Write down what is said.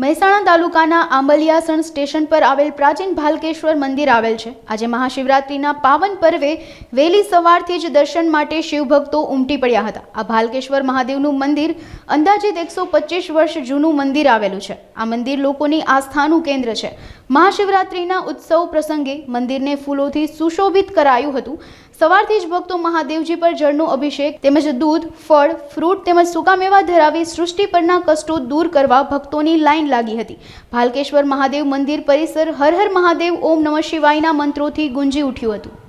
મહેસાણા તાલુકાના આંબલિયાસણ સ્ટેશન પર આવેલ પ્રાચીન ભાલકેશ્વર મંદિર આવેલ છે. આજે મહાશિવરાત્રિના પાવન પર્વે વહેલી સવારથી જ દર્શન માટે શિવભક્તો ઉમટી પડ્યા હતા. આ ભાલકેશ્વર મહાદેવનું મંદિર અંદાજિત એકસો પચીસ વર્ષ જૂનું મંદિર આવેલું છે. આ મંદિર લોકોની આસ્થાનું કેન્દ્ર છે. મહાશિવરાત્રિના ઉત્સવ પ્રસંગે મંદિરને ફૂલોથી સુશોભિત કરાયું હતું. સવારથી જ ભક્તો મહાદેવજી પર જળનો અભિષેક તેમજ દૂધ, ફળ, ફ્રૂટ તેમજ સૂકા મેવા ધરાવી સૃષ્ટિ પરના કષ્ટો દૂર કરવા ભક્તોની લાઈન લાગી હતી. ભાલકેશ્વર મહાદેવ મંદિર પરિસર હર હર મહાદેવ ઓમ નમઃ શિવાયના મંત્રોથી ગુંજી ઉઠ્યું હતું.